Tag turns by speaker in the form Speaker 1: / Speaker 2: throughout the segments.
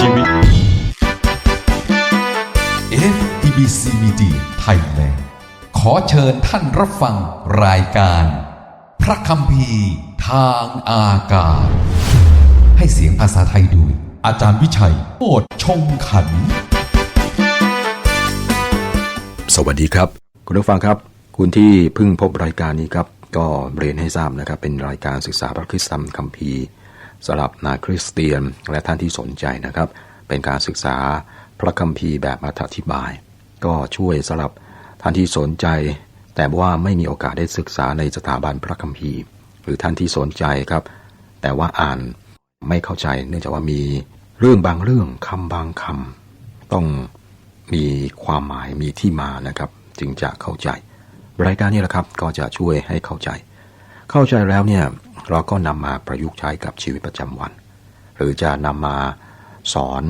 Speaker 1: ชีวิต
Speaker 2: FEBC Media Thailand ขอเชิญท่านรับฟังรายการ พระคำพีร์ทางอากาศ ให้เสียงภาษาไทยโดยอาจารย์วิชัยโอดชงขัน
Speaker 3: สวัสดีครับ คุณผู้ฟังครับ คุณที่เพิ่งพบรายการนี้ครับ ก็เรียนให้ทราบนะครับ เป็นรายการศึกษาพระคริสตธรรมคัมภีร์ สำหรับนาคริสเตียนและท่านที่สนใจนะครับ เป็นการศึกษาพระคัมภีร์แบบอธิบาย ก็ช่วยสำหรับท่านที่สนใจ แต่ว่าไม่มีโอกาสได้ศึกษาในสถาบันพระคัมภีร์ หรือท่านที่สนใจครับ แต่ว่าอ่านไม่เข้าใจ เนื่องจากว่ามีเรื่องบางเรื่องคำบางคำต้องมีความหมายมีที่มานะครับ จึงจะเข้าใจ รายการนี้แหละครับก็จะช่วยให้เข้าใจ เข้าใจแล้วเนี่ย เราก็นำมาประยุกต์ใช้กับชีวิตประจำวัน หรือจะนำมาสอน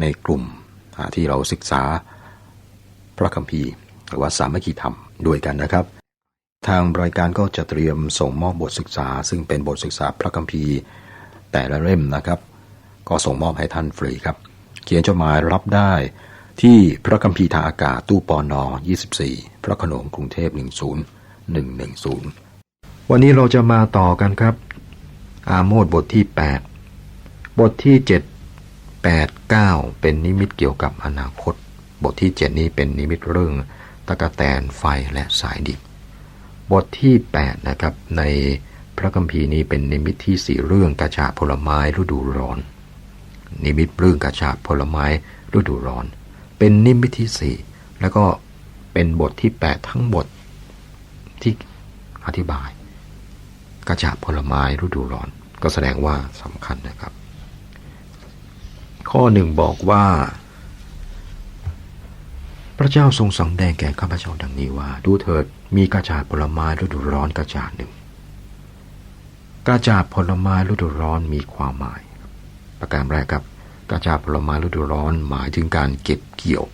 Speaker 3: ในกลุ่มที่เราศึกษาพระคัมภีร์ หรือว่าสามัคคีธรรมด้วยกันนะครับ ทางรายการก็จะเตรียมส่งมอบบทศึกษา ซึ่งเป็นบทศึกษาพระคัมภีร์ แต่ละเล่มนะครับ ก็ส่งมอบให้ท่านฟรีครับ เขียนจดหมายรับได้ที่พระคัมภีร์ทางอากาศตู้ปอนอ24 พระขนงกรุงเทพ 10110 วันนี้เราจะมาต่อกันครับ อาโมดบทที่ 8 บทที่ 7 8 9 เป็นนิมิตเกี่ยวกับอนาคต บทที่ 7 นี้เป็นนิมิตเรื่องตะกะแตนไฟและสายดิบบทที่ 8 นะครับ ในพระคัมภีร์นี้เป็นนิมิตที่สี่เรื่องกระชาผลไม้ฤดูร้อน นิมิตเรื่องกระชาผลไม้ฤดูร้อน เป็นนิมิตที่สี่แล้วก็เป็นบทที่ 8 ทั้งบทที่อธิบาย กระชาผลไม้ฤดูร้อน ก็แสดงว่าสำคัญนะครับ ข้อหนึ่งบอกว่า พระเจ้าทรงสั่งแดงแก่ข้าพเจ้าดังนี้ว่า ดูเถิดมีกระจาผลไม้ฤดูร้อนกระจาหนึ่งกระจาผลไม้ฤดูร้อนมีความหมาย ประการแรกครับกระจาผลไม้ฤดูร้อนหมายถึงการเก็บเกี่ยว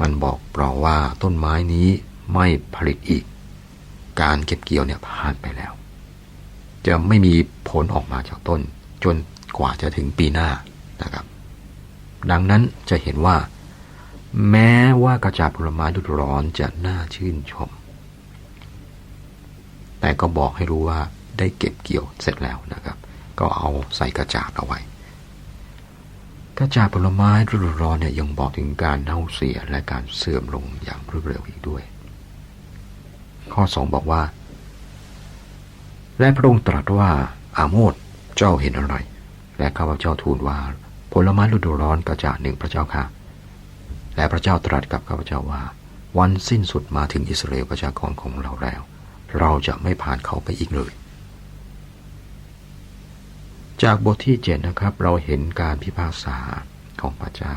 Speaker 3: มันบอกเราว่าต้นไม้นี้ไม่ผลิตอีก การเก็บเกี่ยวเนี่ยผ่านไปแล้ว จะไม่มีผลออกมาจากต้น จนกว่าจะถึงปีหน้านะครับ ดังนั้นจะเห็นว่า แม้ว่ากระจาดผลไม้ฤดูร้อนจะน่าชื่นชม แต่ก็บอกให้รู้ว่าได้เก็บเกี่ยวเสร็จแล้วนะครับ ก็เอาใส่กระจาดเอาไว้กระจาดผลไม้ฤดูร้อนเนี่ยยังบอกถึงการเน่าเสียและการเสื่อมลงอย่างรวดเร็วอีกด้วย ข้อสองบอกว่า และพระองค์ตรัสว่าอาโมดเจ้าเห็นอะไร และข้าพเจ้าทูลว่า ผลไม้ฤดูร้อนกระจาหนึ่งพระเจ้าค่ะ และพระเจ้าตรัสกับข้าพเจ้าว่า วันสิ้นสุดมาถึงอิสราเอลประชากรของเราแล้ว เราจะไม่ผ่านเขาไปอีกเลย จากบทที่เจ็ดนะครับ เราเห็นการพิพากษาของพระเจ้า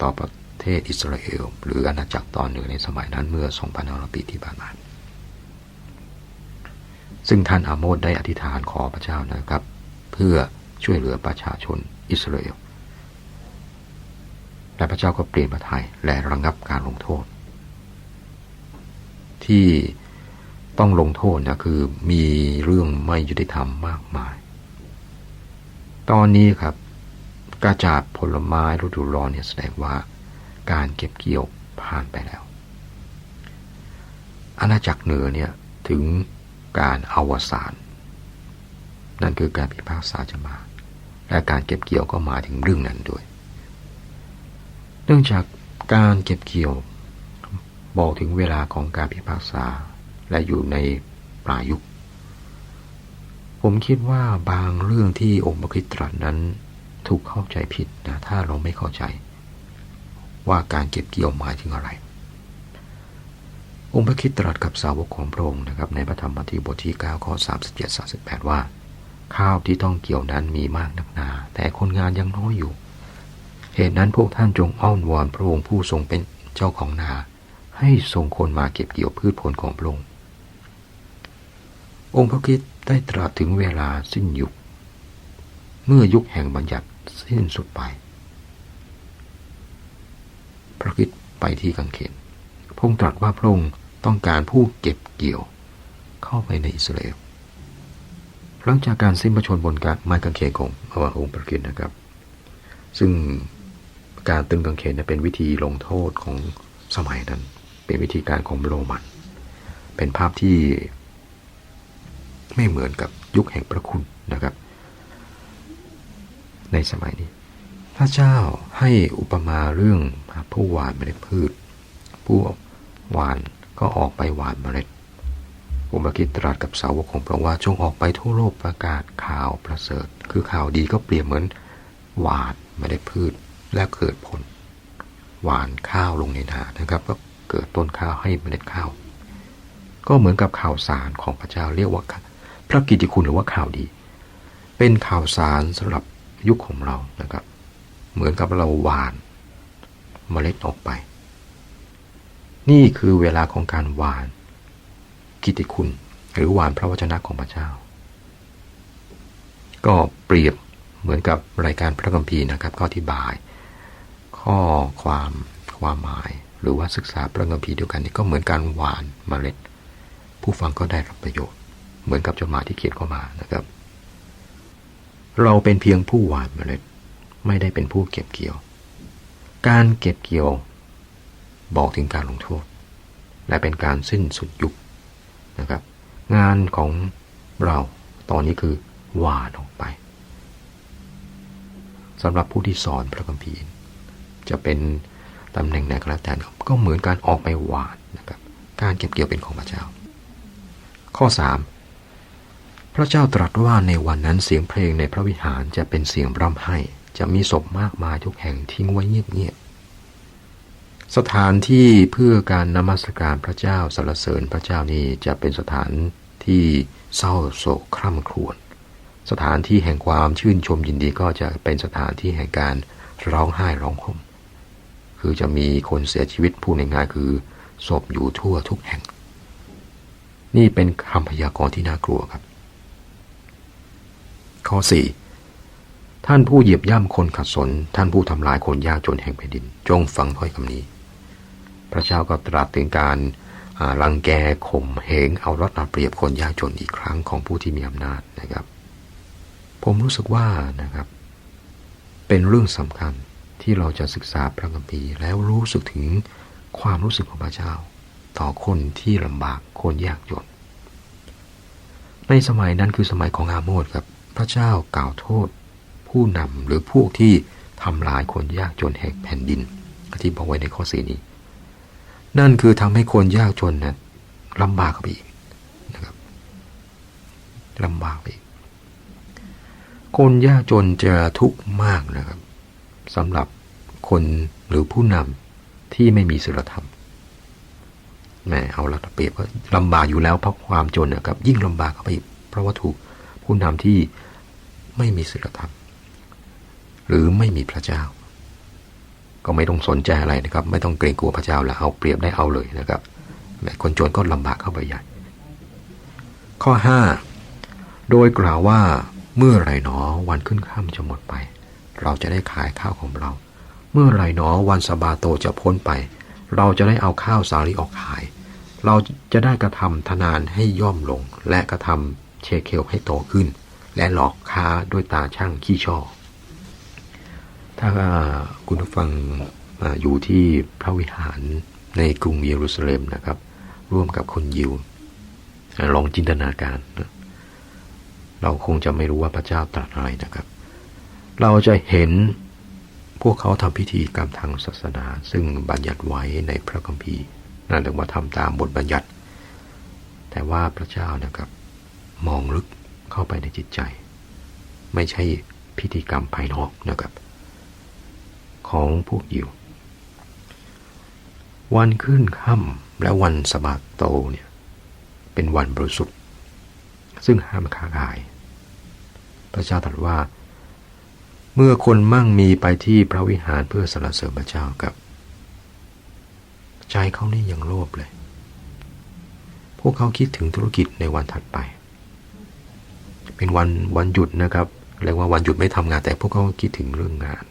Speaker 3: ต่อประเทศอิสราเอล หรืออาณาจักรตอนเหนือในสมัยนั้นเมื่อ 2,500 ปีที่ผ่านมา ซึ่งท่านอาโมดได้อธิษฐานขอพระเจ้านะครับ เพื่อช่วยเหลือประชาชนอิสราเอลและพระเจ้าก็เปลี่ยนพระทัยและระงับการลงโทษ ที่ต้องลงโทษนะคือมีเรื่องไม่ยุติธรรมมากมาย ตอนนี้ครับกระจาดผลไม้ฤดูร้อนเนี่ยแสดงว่าการเก็บเกี่ยวผ่านไปแล้ว อาณาจักรเหนือเนี่ยถึง การอวสานนั่นคือการพิพากษาจะมา และการเก็บเกี่ยวก็มาถึงเรื่องนั้นด้วย เนื่องจากการเก็บเกี่ยวบอกถึงเวลาของการพิพากษา และอยู่ในปลายุค ผมคิดว่าบางเรื่องที่องค์พระคริสต์ตรัสนั้นถูกเข้าใจผิดนะถ้าเราไม่เข้าใจ ว่าการเก็บเกี่ยวหมายถึงอะไร องค์พระคริสต์ตรัสกับสาวกของพระองค์นะครับในพระธรรมมัทธิวบทที่9ข้อ37 38 ว่า ข้าวที่ต้องเกี่ยวนั้นมีมากนักหนา แต่คนงานยังน้อยอยู่ เหตุนั้นพวกท่านจงอ้อนวอนพระองค์ผู้ทรงเป็นเจ้าของนา ให้ส่งคนมาเก็บเกี่ยวพืชผลของพระองค์องค์พระคริสต์ได้ตรัสถึงเวลาสิ้นยุค เมื่อยุคแห่งบัญญัติสิ้นสุดไป พระคริสต์ไปที่กังเขนพงค์ตรัสว่าพระองค์ ต้องการผู้เก็บเกี่ยว เข้าไปในอิสราเอลหลังจากการสิ้นพระชนบนการไม้กางเขนของพระองค์พระคริสต์นะครับ ซึ่งการตึงกางเขนเนี่ยเป็นวิธีลงโทษของสมัยนั้น เป็นวิธีการของโรมัน เป็นภาพที่ไม่เหมือนกับยุคแห่งพระคุณนะครับ ในสมัยนี้ พระเจ้าให้อุปมาเรื่องผู้หวานเมล็ดพืช ผู้หวาน ก็ออกไปหวานเมล็ด อุบาคิดตรัสกับสาวกของพระว่าจงออกไปทั่วโลกประกาศข่าวประเสริฐ คือข่าวดีก็เปรียบเหมือนหวานเมล็ดพืชและเกิดผล หวานข้าวลงในนานะครับ ก็เกิดต้นข้าวให้เมล็ดข้าว ก็เหมือนกับข่าวสารของพระเจ้าเรียกว่า พระกิตติคุณหรือว่าข่าวดี เป็นข่าวสารสำหรับยุคของเรานะครับ เหมือนกับเราหวานเมล็ดออกไป นี่คือเวลาของการหวานกิติคุณ หรือหวานพระวจนะของพระเจ้า ก็เปรียบเหมือนกับรายการพระคัมภีร์นะครับ ก็อธิบาย ข้อความความหมาย หรือว่าศึกษาพระคัมภีร์เดียวกันนี่ก็เหมือนการหวานเมล็ด ผู้ฟังก็ได้รับประโยชน์ เหมือนกับจดหมายที่เขียนเข้ามานะครับ เราเป็นเพียงผู้หวานเมล็ด ไม่ได้เป็นผู้เก็บเกี่ยว การเก็บเกี่ยว บอกถึงการลงโทษ และเป็นการสิ้นสุดยุคนะครับ งานของเราตอนนี้คือหวานออกไปสำหรับผู้ที่สอนพระคัมภีร์จะเป็นตำแหน่งไหนก็แล้วแต่ก็เหมือนการออกไปหวานนะครับ การเก็บเกี่ยวเป็นของพระเจ้า ข้อ 3 พระเจ้าตรัสว่าในวันนั้นเสียงเพลงในพระวิหารจะเป็นเสียงร่ำไห้ จะมีศพมากมายทุกแห่งทิ้งไว้เงียบๆ สถานที่เพื่อการนมัสการพระเจ้าสรรเสริญพระเจ้านี้จะเป็นสถานที่เศร้าโศกคร่ำครวญ สถานที่แห่งความชื่นชมยินดีก็จะเป็นสถานที่แห่งการร้องไห้ร้องห่ม คือจะมีคนเสียชีวิตพูดง่ายคือศพอยู่ทั่วทุกแห่ง นี่เป็นคำพยากรณ์ที่น่ากลัวครับ ข้อ 4 ท่านผู้เหยียบย่ำคนขัดสน ท่านผู้ทำลายคนยากจนแห่งแผ่นดิน จงฟังถ้อยคำนี้ พระเจ้าก็ตรัสถึงการรังแกข่มเหงเอารัดเอาเปรียบคนยากจนอีกครั้งของผู้ที่มีอำนาจนะครับ ผมรู้สึกว่านะครับ เป็นเรื่องสำคัญที่เราจะศึกษาพระคัมภีร์แล้วรู้สึกถึงความรู้สึกของพระเจ้า ต่อคนที่ลำบากคนยากจน ในสมัยนั้นคือสมัยของอาโมดครับ พระเจ้ากล่าวโทษ ผู้นำหรือพวกที่ทำลายคนยากจนแห่งแผ่นดินที่บอกไว้ในข้อสีนี้ นั่นคือทำให้คนยากจนนะลำบากไปอีกนะครับลำบากไปอีก คนยากจนจะทุกข์มากนะครับสำหรับคนหรือผู้นำที่ไม่มีศีลธรรมแหมเอาละเปรียบก็ลำบากอยู่แล้วเพราะความจนนะครับ ยิ่งลำบากเข้าไปอีกเพราะว่าถูกผู้นำที่ไม่มีศีลธรรม หรือไม่มีพระเจ้า ก็ไม่ต้องสนใจอะไรนะครับ ไม่ต้องเกรงกลัวพระเจ้าแล้วเอาเปรียบได้เอาเลยนะครับแต่คนจนก็ลำบากเข้าไปใหญ่ ข้อ 5 โดยกล่าวว่าเมื่อไรหนอวันขึ้นค่ำจะหมดไป เราจะได้ขายข้าวของเรา เมื่อไรหนอวันสบาโตจะพ้นไป เราจะได้เอาข้าวสาลีออกขาย เราจะได้กระทำธนานให้ย่อมลง และกระทำเชเคลให้โตขึ้น และหลอกค้าด้วยตาช่างขี้ช่อ ถ้าคุณผู้ฟังอยู่ที่พระวิหารในกรุงเยรูซาเล็มนะครับ ร่วมกับคนยิว ลองจินตนาการเราคงจะไม่รู้ว่าพระเจ้าตรัสอะไรนะครับ เราจะเห็นพวกเขาทำพิธีกรรมทางศาสนา ซึ่งบัญญัติไว้ในพระคัมภีร์นั่นเรียกว่าทำตามบทบัญญัติ แต่ว่าพระเจ้านะครับ มองลึกเข้าไปในจิตใจ ไม่ใช่พิธีกรรมภายนอกนะครับ ของพวกยิว วันขึ้นค่ำและวันสบาโตเนี่ยเป็นวันบริสุทธิ์ ซึ่งห้ามค้าขาย พระเจ้าตรัสว่า เมื่อคนมั่งมีไปที่พระวิหารเพื่อสรรเสริญพระเจ้ากับ ใจเขานี่ยังโลภเลย พวกเขาคิดถึงธุรกิจในวันถัดไป เป็นวันวันหยุดนะครับเรียกว่าวันหยุดไม่ทำงานแต่พวกเขาคิดถึงเรื่องงาน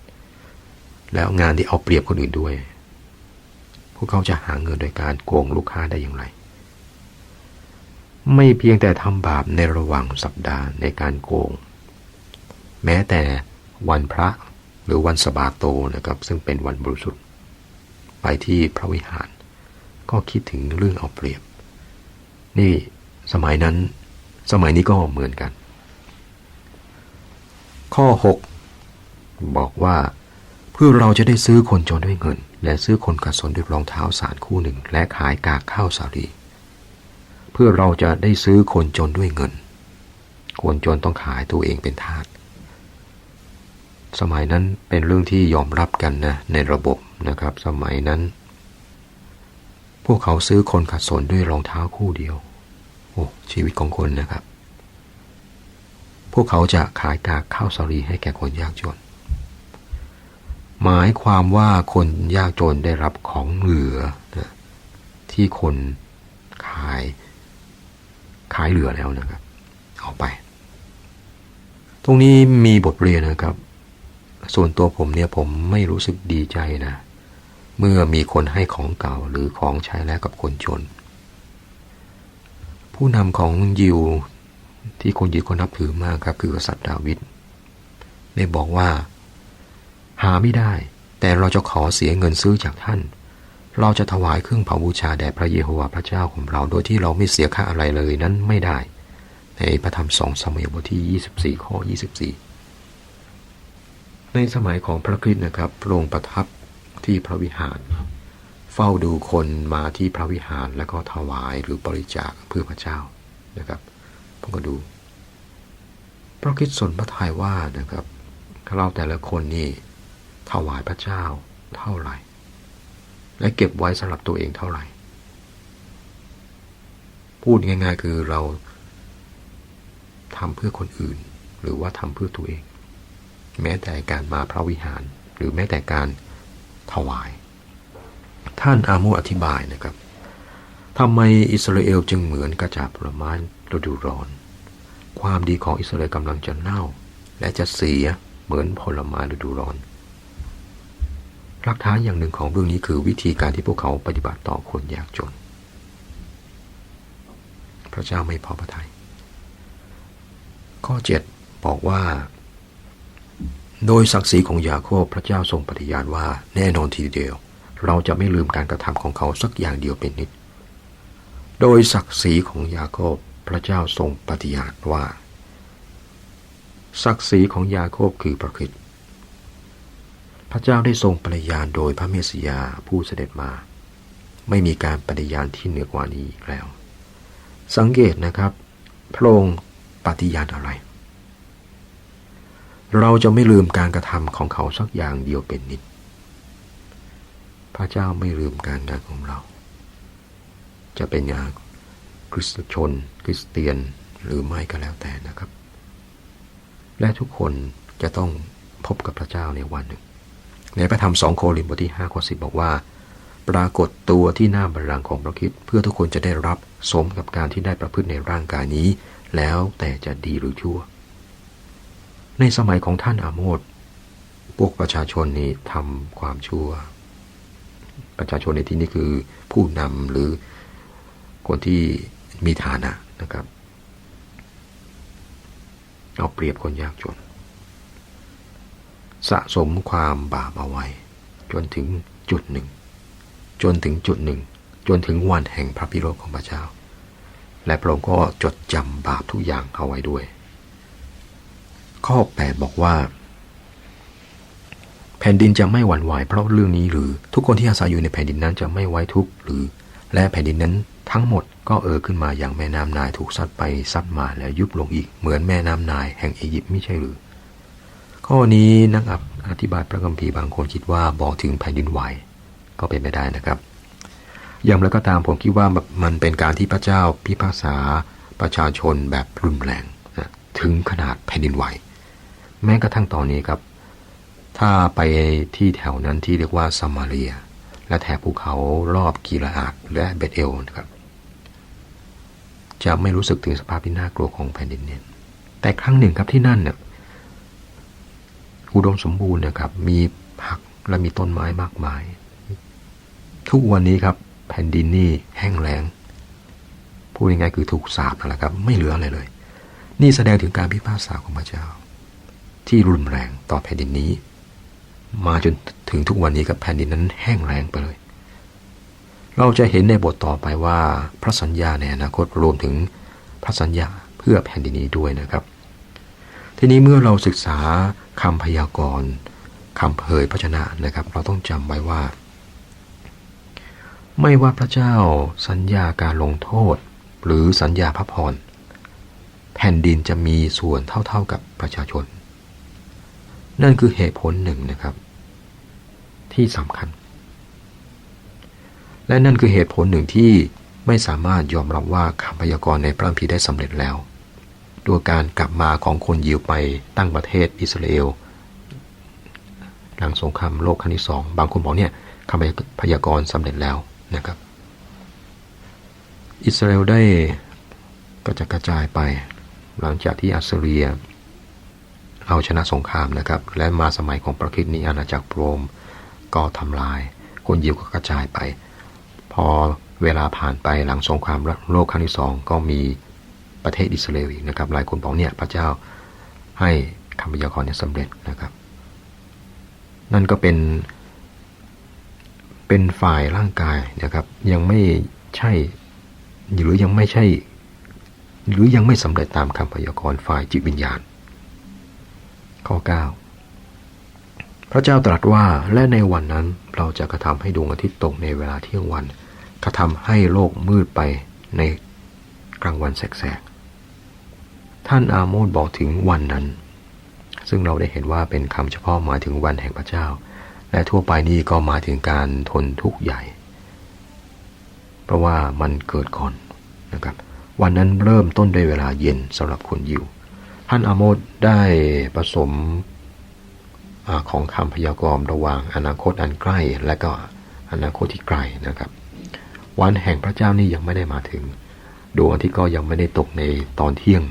Speaker 3: แล้วงานที่เอาเปรียบคนอื่นด้วย พวกเขาจะหาเงินโดยการโกงลูกค้าได้อย่างไร ไม่เพียงแต่ทำบาปในระหว่างสัปดาห์ในการโกง แม้แต่วันพระหรือวันสบาโตนะครับ ซึ่งเป็นวันบริสุทธิ์ ไปที่พระวิหาร ก็คิดถึงเรื่องเอาเปรียบ นี่สมัยนั้นสมัยนี้ก็เหมือนกัน ข้อ 6 บอกว่า พื่อเราจะได้ซื้อคนจนด้วยเงิน และซื้อคนขัดสนด้วยรองเท้าสารคู่หนึ่ง และขายกากข้าวสาลีเพื่อเราจะได้ซื้อคนจนด้วยเงิน คนจนต้องขายตัวเองเป็นทาสสมัยนั้นเป็นเรื่องที่ยอมรับกันนะในระบบนะครับ สมัยนั้น พวกเขาซื้อคนขัดสนด้วยรองเท้าคู่เดียว โอ้ชีวิตของคนนะครับ พวกเขาจะขายกากข้าวสาลีให้แก่คนยากจน หมายความว่าคนยากจนได้รับของเหลือนะที่คนขายขายเหลือแล้วนะครับ เอาไป ตรงนี้มีบทเรียนนะครับ ส่วนตัวผมเนี่ยผมไม่รู้สึกดีใจนะ เมื่อมีคนให้ของเก่าหรือของใช้แล้วกับคนจน ผู้นำของยิวที่คนยิวคนนับถือมากครับ คือกษัตริย์ดาวิดได้บอกว่า หาไม่ได้ แต่เราจะขอเสียเงินซื้อจากท่าน เราจะถวายเครื่องเผาบูชาแด่พระเยโฮวาห์พระเจ้าของเราโดยที่เราไม่เสียค่าอะไรเลยนั้นไม่ได้ ในพระธรรมสองสมัยบทที่ 24 ข้อ 24 ในสมัยของพระคริสต์นะครับพระองค์ประทับที่พระวิหาร เฝ้าดูคนมาที่พระวิหารแล้วก็ถวายหรือบริจาคเพื่อพระเจ้านะครับผมก็ดูพระคริสต์สนพระทัยว่านะครับเราแต่ละคนนี่ ถวายพระเจ้าเท่าไหร่ และเก็บไว้สำหรับตัวเองเท่าไหร่ พูดง่าย ๆ คือเราทำเพื่อคนอื่น หรือว่าทำเพื่อตัวเอง แม้แต่การมาพระวิหาร หรือแม้แต่การถวาย ท่านอาโมอธิบายนะครับทำไมอิสราเอลจึงเหมือนกระจาบผลไม้ฤดูร้อน ความดีของอิสราเอลกำลังจะเน่า และจะเสียเหมือนผลไม้ฤดูร้อน หลักฐานอย่างหนึ่งของเรื่องนี้คือวิธีการที่พวกเขาปฏิบัติต่อคนยากจน พระเจ้าไม่พอพระทยัยข้อ 7 บอกว่า โดยศักดิ์ศรีของยาโคบพระเจ้าทรงปฏิญาณว่าแน่นอนทีเดียว เราจะไม่ลืมการกระทำของเขาสักอย่างเดียวเป็นนิด โดยศักดิ์ศรีของยาโคบพระเจ้าทรงปฏิญาณว่า ศักดิ์ศรีของยาโคบคือพระคริสต์ พระเจ้าได้ทรงปฏิญาณโดยพระเมสยาผู้เสด็จมา ไม่มีการปฏิญาณที่เหนือกว่านี้อีกแล้ว สังเกตนะครับ พระองค์ปฏิญาณอะไร เราจะไม่ลืมการกระทำของเขาสักอย่างเดียวเป็นนิด พระเจ้าไม่ลืมการงานของเรา จะเป็นอย่างคริสตชน คริสเตียนหรือไม่ก็แล้วแต่นะครับ และทุกคนจะต้องพบกับพระเจ้าในวันหนึ่ง ในพระธรรมสองโครินธ์บทที่5ข้อ10บอกว่า ปรากฏตัวที่หน้าบัลลังก์ของพระคริสต์เพื่อทุกคนจะได้รับสมกับการที่ได้ประพฤติในร่างกายนี้ แล้วแต่จะดีหรือชั่ว ในสมัยของท่านอาโมดพวกประชาชนนี้ทำความชั่ว ประชาชนในที่นี้คือผู้นำหรือคนที่มีฐานะนะครับ เอาเปรียบคนยากจน สะสมความบาปเอาไว้ จนถึงจุดหนึ่ง จนถึงจุดหนึ่ง จนถึงวันแห่งพระพิโรธของพระเจ้า และพระองค์ก็จดจำบาปทุกอย่างเอาไว้ด้วย ข้อ 8 บอกว่า แผ่นดินจะไม่หวั่นไหวเพราะเรื่องนี้หรือทุกคนที่อาศัยอยู่ในแผ่นดินนั้นจะไม่ไว้ทุกข์หรือ และแผ่นดินนั้นทั้งหมดก็เอ่อขึ้นมาอย่างแม่น้ำนายถูกซัดไปซัดมาแล้วยุบลงอีกเหมือนแม่น้ำนายแห่งอียิปต์ไม่ใช่หรือ ข้อนี้นักอธิบายพระคัมภีร์บางคนคิดว่าบอกถึงแผ่นดินไหวก็เป็นไปได้นะครับ อย่างไรก็ตามผมคิดว่ามันเป็นการที่พระเจ้าพิพากษาประชาชนแบบรุนแรงนะถึงขนาดแผ่นดินไหว แม้กระทั่งตอนนี้ครับ ถ้าไปที่แถวนั้นที่เรียกว่าซามาเรีย และแถบภูเขารอบกีราอาดและเบตเอลนะครับ จะไม่รู้สึกถึงสภาพที่น่ากลัวของแผ่นดินเนี่ยแต่ครั้งหนึ่งครับที่นั่นเนี่ย อุดมสมบูรณ์นะครับ มีผักและมีต้นไม้มากมาย ทุกวันนี้ครับ แผ่นดินนี่แห้งแล้งพูดง่ายๆคือถูกสาบนั่นแหละครับ ไม่เหลืออะไรเลย นี่แสดงถึงการพิพากษาของพระเจ้า ที่รุนแรงต่อแผ่นดินนี้ มาจนถึงทุกวันนี้กับแผ่นดินนั้นแห้งแล้งไปเลย เราจะเห็นในบทต่อไปว่าพระสัญญาในอนาคตรวมถึงพระสัญญาเพื่อแผ่นดินนี้ด้วยนะครับ ทีนี้เมื่อเราศึกษา คำพยากรณ์คำเผยพระชนะนะครับ เราต้องจำไว้ว่า ไม่ว่าพระเจ้าสัญญาการลงโทษ หรือสัญญาพระพรแผ่นดินจะมีส่วนเท่าๆกับประชาชน นั่นคือเหตุผลหนึ่งนะครับ ที่สำคัญ และนั่นคือเหตุผลหนึ่งที่ไม่สามารถยอมรับว่าคำพยากรณ์ในพระคัมภีร์ได้สำเร็จแล้ว ด้วยการกลับมาของคนยิวไปตั้งประเทศอิสราเอล หลังสงครามโลกครั้งที่สองบางคนบอกเนี่ยคำพยากรณ์สำเร็จแล้วนะครับ อิสราเอลได้กระจัดกระจายไป หลังจากที่อัสซีเรียเอาชนะสงครามนะครับ และมาสมัยของประคิดนี้อาณาจักรโรมก็ทำลาย คนยิวก็กระจายไป พอเวลาผ่านไปหลังสงครามโลกครั้งที่สองก็มี ประเทศอิสราเอลอีกนะครับ หลายคนบอกเนี่ยพระเจ้าให้คำพยากรณ์เนี่ยสำเร็จนะครับ นั่นก็เป็น เป็นฝ่ายร่างกายนะครับ ยังไม่ใช่หรือยังไม่ใช่ หรือยังไม่สำเร็จตามคำพยากรณ์ฝ่ายจิตวิญญาณ ข้อ 9 พระเจ้าตรัสว่าและในวันนั้นเราจะกระทำให้ดวงอาทิตย์ตกในเวลาเที่ยงวันกระทำให้โลกมืดไปใน กลางวันแสกๆท่านอาโมดบอกถึงวันนั้น ซึ่งเราได้เห็นว่าเป็นคำเฉพาะหมายถึงวันแห่งพระเจ้า และทั่วไปนี่ก็หมายถึงการทนทุกข์ใหญ่ เพราะว่ามันเกิดก่อนนะครับ วันนั้นเริ่มต้นด้วยเวลาเย็นสำหรับคนยิว ท่านอาโมดได้ผสมอของคำพยากรณ์ระหว่างอนาคตอันใกล้และก็อนาคตที่ไกลนะครับ วันแห่งพระเจ้านี่ยังไม่ได้มาถึง ดวงอาทิตย์ก็ยังไม่ได้ตกในตอนเที่ยง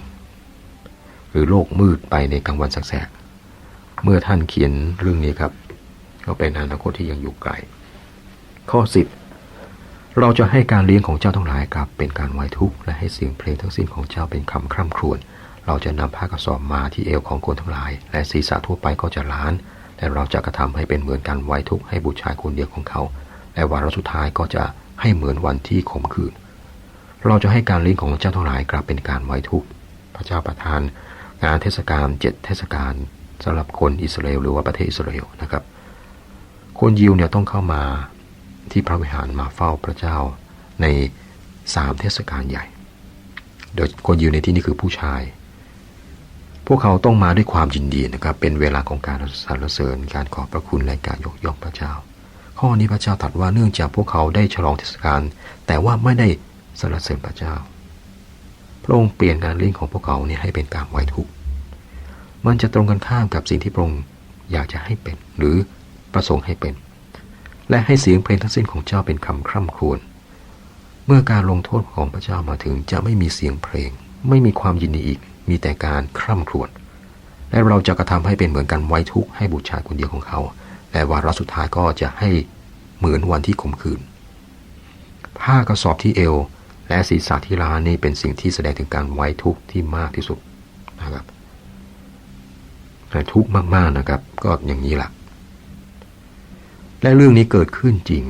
Speaker 3: หรือโลกมืดไปในกลางวันแสกๆเมื่อท่านเขียนเรื่องนี้ครับ ก็เป็นอนาคตที่ยังอยู่ไกล ข้อ10เราจะให้การเลี้ยงของเจ้าทั้งหลายกลับเป็นการไว้ทุกข์และให้เสียงเพลงทั้งสิ้นของเจ้าเป็นคำคร่ำครวญเราจะนำผ้ากระสอบมาที่เอวของคนทั้งหลาย และศีรษะทั่วไปก็จะล้านและเราจะกระทำให้เป็นเหมือนการไว้ทุกข์ให้บุตรชายคนเดียวของเขา และวาระสุดท้ายก็จะให้เหมือนวันที่ขมขื่น เราจะให้การเลี้ยงของเจ้าทั้งหลายกลับเป็นการไว้ทุกข์พระเจ้าประทานงานเทศกาลเจ็ดเทศกาลสำหรับคนอิสราเอลหรือว่าประเทศอิสราเอลนะครับ คนยิวเนี่ยต้องเข้ามาที่พระวิหารมาเฝ้าพระเจ้าในสามเทศกาลใหญ่ โดยคนยิวในที่นี้คือผู้ชาย พวกเขาต้องมาด้วยความยินดีนะครับ เป็นเวลาของการสรรเสริญการขอบพระคุณและการยกย่องพระเจ้า ข้อนี้พระเจ้าตรัสว่าเนื่องจากพวกเขาได้ฉลองเทศกาลแต่ว่าไม่ได้ สรรเสริญพระเจ้า พระองค์เปลี่ยนการเลี้ยงของพวกเขาเนี่ยให้เป็นการไว้ทุกข์มันจะตรงกันข้ามกับสิ่งที่พระองค์อยากจะให้เป็น หรือประสงค์ให้เป็น และให้เสียงเพลงทั้งสิ้นของเจ้าเป็นคำคร่ำครวญ เมื่อการลงโทษของพระเจ้ามาถึงจะไม่มีเสียงเพลง ไม่มีความยินดีอีก มีแต่การคร่ำครวญ และเราจะกระทำให้เป็นเหมือนกันไว้ทุกข์ให้บุตรชายคนเดียวของเขา และวาระสุดท้ายก็จะให้เหมือนวันที่ข่มขืนผ้ากระสอบที่เอว และศีรษะที่ล้านนี่เป็นสิ่งที่แสดงถึงการไว้ทุกข์ที่มากที่สุดนะครับทุกข์มากๆนะครับ ก็อย่างนี้แหละและเรื่องนี้เกิดขึ้นจริง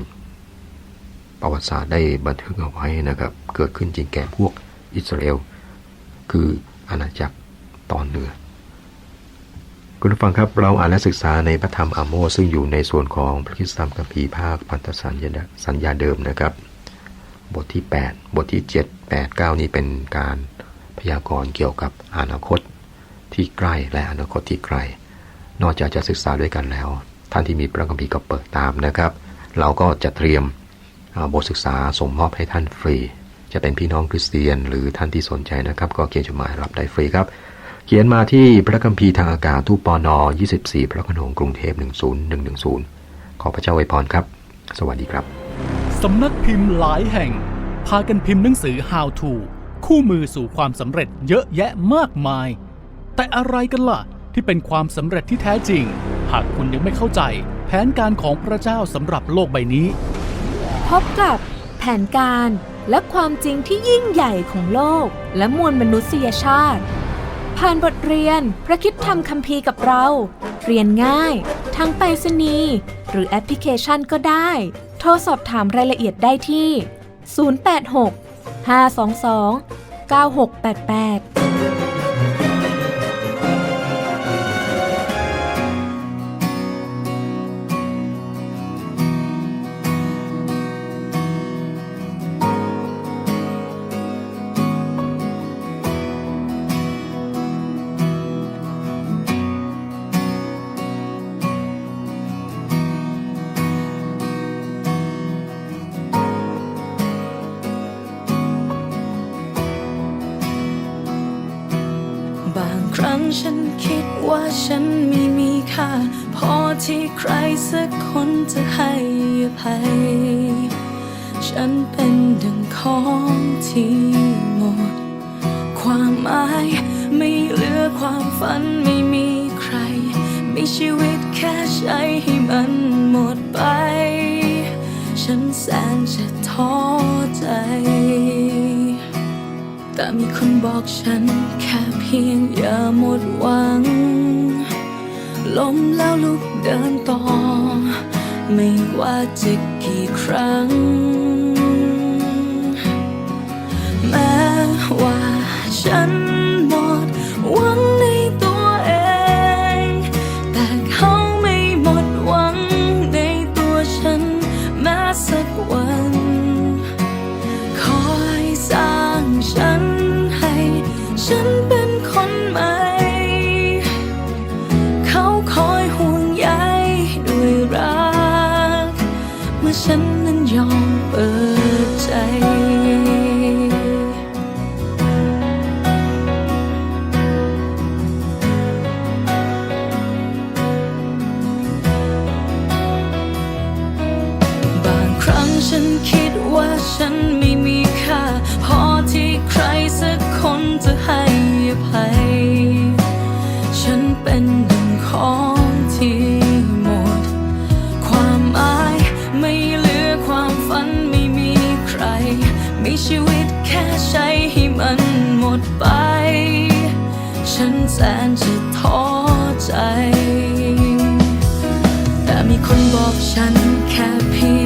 Speaker 3: ประวัติศาสตร์ได้บันทึกเอาไว้นะครับ เกิดขึ้นจริงแก่พวกอิสราเอล คืออาณาจักรตอนเหนือ คุณผู้ฟังครับเราอ่านและศึกษาในพระธรรมอาโมซึ่งอยู่ในส่วนของพระคิดธรรมกัมภีร์ภาคพันธสัญญาสัญญาเดิมนะครับ บทที่ 8 บทที่ 7 8 9 นี้เป็นการพยากรณ์เกี่ยวกับอนาคตที่ใกล้และอนาคตที่ไกล นอกจากจะศึกษาด้วยกันแล้ว ท่านที่มีพระคัมภีร์ก็เปิดตามนะครับ เราก็จะเตรียมบทศึกษาส่งมอบให้ท่านฟรี จะเป็นพี่น้องคริสเตียน หรือท่านที่สนใจนะครับ ก็เขียนจดหมายรับได้ฟรีครับ เขียนมาที่พระคัมภีร์ทางอากาศตู้ปอนอ24 พระขนงกรุงเทพ 10110 ขอพระเจ้าไวยพรครับ สวัสดีครับ
Speaker 1: สำนักพิมพ์หลายแห่ง พากันพิมพ์หนังสือ How to คู่มือสู่ความสำเร็จเยอะแยะมากมาย แต่อะไรกันล่ะ ที่เป็นความสำเร็จที่แท้จริง หากคุณยังไม่เข้าใจ แผนการของพระเจ้าสำหรับโลกใบนี้
Speaker 4: พบกับแผนการและความจริงที่ยิ่งใหญ่ของโลก และมวลมนุษยชาติ ผ่านบทเรียนพระคิดธรรมคัมภีร์กับเรา เรียนง่าย ทั้งไปรษณีย์หรือแอปพลิเคชันก็ได้ โทรสอบถามรายละเอียดได้ที่ 086 522 9688
Speaker 5: ฉันคิดว่าฉันไม่มีค่า พอที่ใครสักคนจะให้อภัย ฉันเป็นดังของที่หมด ความหมายไม่เหลือความฝันไม่มีใคร มีชีวิตแค่ใช้ให้มันหมดไป ฉันแสนจะท้อใจ แต่มีคนบอกฉันแค่เพียงอย่าหมดหวัง ล้มแล้วลุกเดินต่อ ไม่ว่าจะกี่ครั้ง แม้ว่าฉัน ครั้งฉันคิดว่าฉันไม่มีค่า พอที่ใครสักคนจะให้อภัย ฉันเป็นดังของที่หมด ความหมายไม่เหลือความฝันไม่มีใคร มีชีวิตแค่ใช้ให้มันหมดไป ฉันแสนจะท้อใจ แต่มีคนบอกฉันแค่เพียง